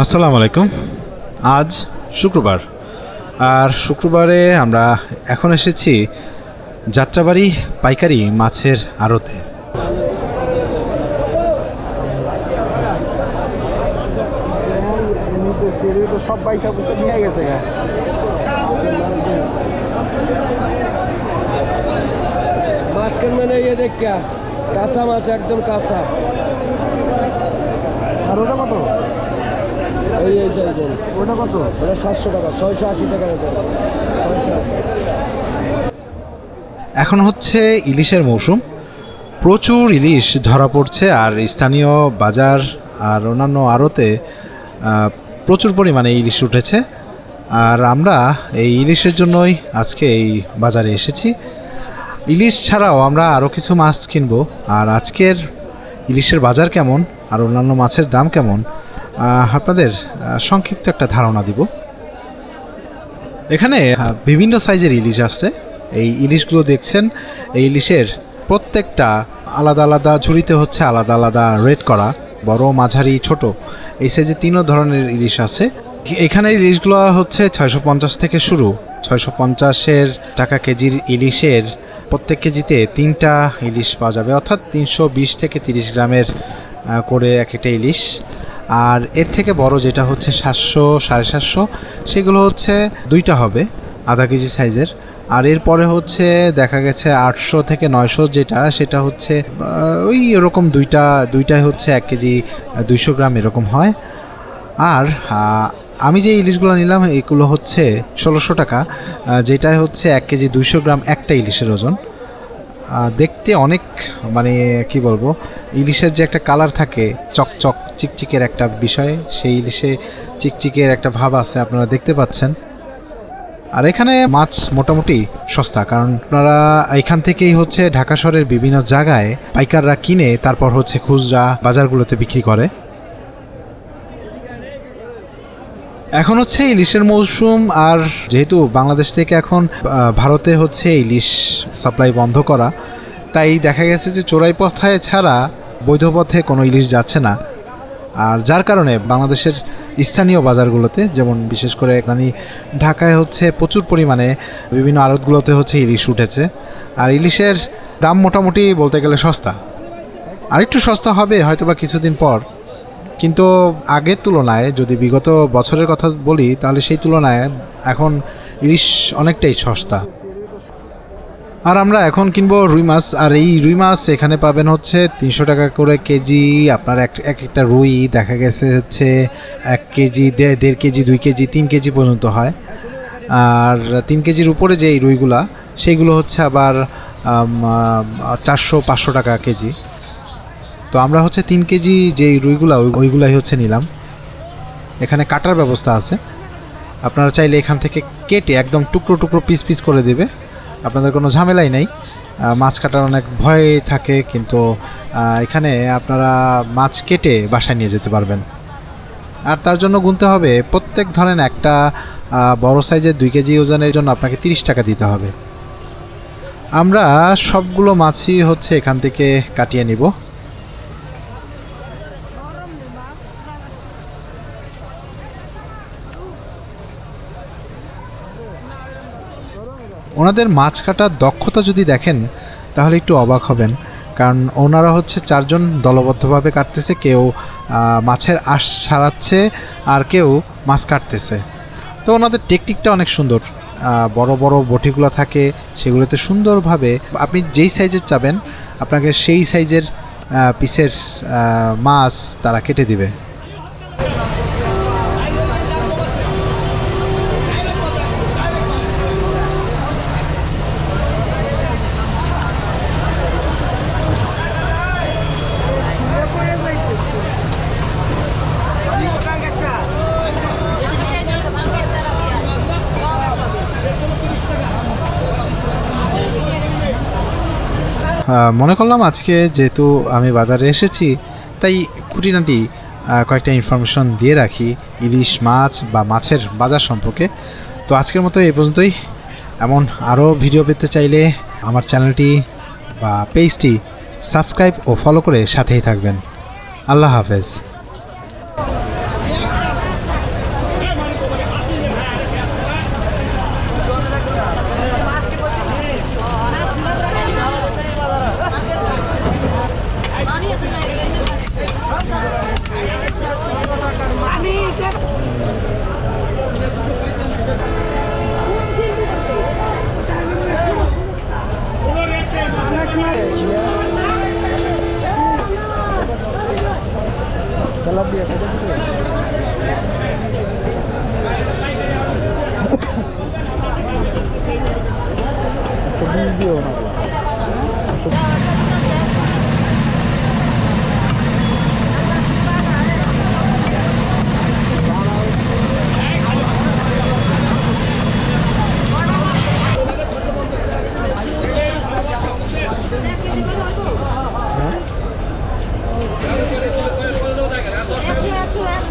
আসসালামু আলাইকুম। আজ শুক্রবার। আর শুক্রবারে আমরা এখন এসেছি যাত্রাবাড়ি পাইকারি মাছের আড়তে। তো সব বাইক নিয়ে গেছে ইয়ে দেখ কাঁচা মাছ একদম কাঁচা। আর ওটা কত? এই এই সাইজের ওটা কত? ওটা সাতশো টাকা ছয়শো আশি টাকা রেটে। এখন হচ্ছে ইলিশের মৌসুম। প্রচুর ইলিশ ধরা পড়ছে আর স্থানীয় বাজার আর অন্যান্য আড়তে প্রচুর পরিমাণে ইলিশ উঠেছে। আর আমরা এই ইলিশের জন্যই আজকে এই বাজারে এসেছি। ইলিশ ছাড়াও আমরা আরও কিছু মাছ কিনবো। আর আজকের ইলিশের বাজার কেমন? আর অন্যান্য মাছের দাম কেমন? আপনাদের সংক্ষিপ্ত একটা ধারণা দিব। এখানে বিভিন্ন সাইজের ইলিশ আসছে। এই ইলিশগুলো দেখছেন, এই ইলিশের প্রত্যেকটা আলাদা আলাদা ঝুড়িতে হচ্ছে আলাদা আলাদা রেট করা, বড়, মাঝারি, ছোট। এই সাইজে তিনও ধরনের ইলিশ আছে। এখানে ইলিশগুলো হচ্ছে ছয়শো পঞ্চাশ থেকে শুরু। ছয়শো পঞ্চাশের টাকা কেজির ইলিশের প্রত্যেক কেজিতে তিনটা ইলিশ পাওয়া যাবে। অর্থাৎ তিনশো বিশ থেকে তিরিশ গ্রামের করে এক একটা ইলিশ। আর এর থেকে বড় যেটা হচ্ছে সাতশো, সাড়ে সাতশো, সেগুলো হচ্ছে দুইটা হবে, আধা কেজি সাইজের। আর এরপরে হচ্ছে দেখা গেছে আটশো থেকে নয়শো যেটা, সেটা হচ্ছে ওই এরকম দুইটা, দুইটাই হচ্ছে এক কেজি, দুইশো গ্রাম এরকম হয়। আর আমি যে ইলিশগুলো নিলাম, এগুলো হচ্ছে ষোলোশো টাকা যেটাই হচ্ছে এক কেজি দুইশো গ্রাম একটা ইলিশের ওজন। দেখতে অনেক মানে কি বলব, ইলিশের যে একটা কালার থাকে, চকচক, চিকচিকের একটা বিষয়, সেই ইলিশে চিকচিকের একটা ভাব আছে, আপনারা দেখতে পাচ্ছেন। আর এখানে মাছ মোটামুটি সস্তা, কারণ আপনারা এখান থেকেই হচ্ছে ঢাকা শহরের বিভিন্ন জায়গায় পাইকাররা কিনে, তারপর হচ্ছে খুচরা বাজারগুলোতে বিক্রি করে। এখন হচ্ছে ইলিশের মৌসুম, আর যেহেতু বাংলাদেশ থেকে এখন ভারতে হচ্ছে ইলিশ সাপ্লাই বন্ধ করা, তাই দেখা গেছে যে চোরাই পথায় ছাড়া বৈধ পথে কোনো ইলিশ যাচ্ছে না। আর যার কারণে বাংলাদেশের স্থানীয় বাজারগুলোতে, যেমন বিশেষ করে জানি ঢাকায় হচ্ছে প্রচুর পরিমাণে বিভিন্ন আড়তগুলোতে হচ্ছে ইলিশ উঠেছে, আর ইলিশের দাম মোটামুটি বলতে গেলে সস্তা। আরেকটু সস্তা হবে হয়তোবা কিছুদিন পর। কিন্তু আগের তুলনায় যদি বিগত বছরের কথা বলি, তাহলে সেই তুলনায় এখন ইলিশ অনেকটাই সস্তা। আর আমরা এখন কিনবো রুই মাছ, আর এই রুই মাছ এখানে পাবেন হচ্ছে তিনশো টাকা করে কেজি, আপনার এক এক একটা রুই দেখা গেছে হচ্ছে এক কেজি দেড় কেজি, দুই কেজি, তিন কেজি পর্যন্ত হয়। আর তিন কেজির উপরে যে রুইগুলা সেইগুলো হচ্ছে আবার চারশো, পাঁচশো টাকা কেজি। তো আমরা হচ্ছে তিন কেজি যে রুইগুলা, ওই- ওইগুলাই হচ্ছে নিলাম। এখানে কাটার ব্যবস্থা আছে। আপনারা চাইলে এখান থেকে কেটে একদম টুকরো টুকরো পিস পিস করে দেবে। আপনাদের কোনো ঝামেলাই নেই। মাছ কাটার অনেক ভয় থাকে, কিন্তু এখানে আপনারা মাছ কেটে বাসায় নিয়ে যেতে পারবেন। আর তার জন্য গুনতে হবে, প্রত্যেক ধরেন একটা বড় সাইজের দুই কেজি ওজনের জন্য আপনাকে তিরিশ টাকা দিতে হবে। আমরা সবগুলো মাছই হচ্ছে এখান থেকে কাটিয়ে নিব। ওনাদের মাছ কাটার দক্ষতা যদি দেখেন, তাহলে একটু অবাক হবেন। কারণ ওনারা হচ্ছে চারজন দলবদ্ধভাবে কাটতেছে, কেউ মাছের আশ সারাচ্ছে আর কেউ মাছ কাটতেছে। তো ওনাদের টেকনিকটা অনেক সুন্দর। বড় বড় বটিগুলো থাকে, সেগুলোতে সুন্দরভাবে আপনি যেই সাইজের চাবেন, আপনাকে সেই সাইজের পিসের মাছ তারা কেটে দিবে। মনে করলাম আজকে যেহেতু আমি বাজারে এসেছি, তাই খুঁটিনাটি কয়েকটা ইনফরমেশন দিয়ে রাখি, ইলিশ মাছ বা মাছের বাজার সম্পর্কে। তো আজকের মতো এই পর্যন্তই। এমন আরও ভিডিও পেতে চাইলে আমার চ্যানেলটি বা পেজটি সাবস্ক্রাইব ও ফলো করে সাথেই থাকবেন। আল্লাহ হাফেজ। তেলাপিয়া কত দিও না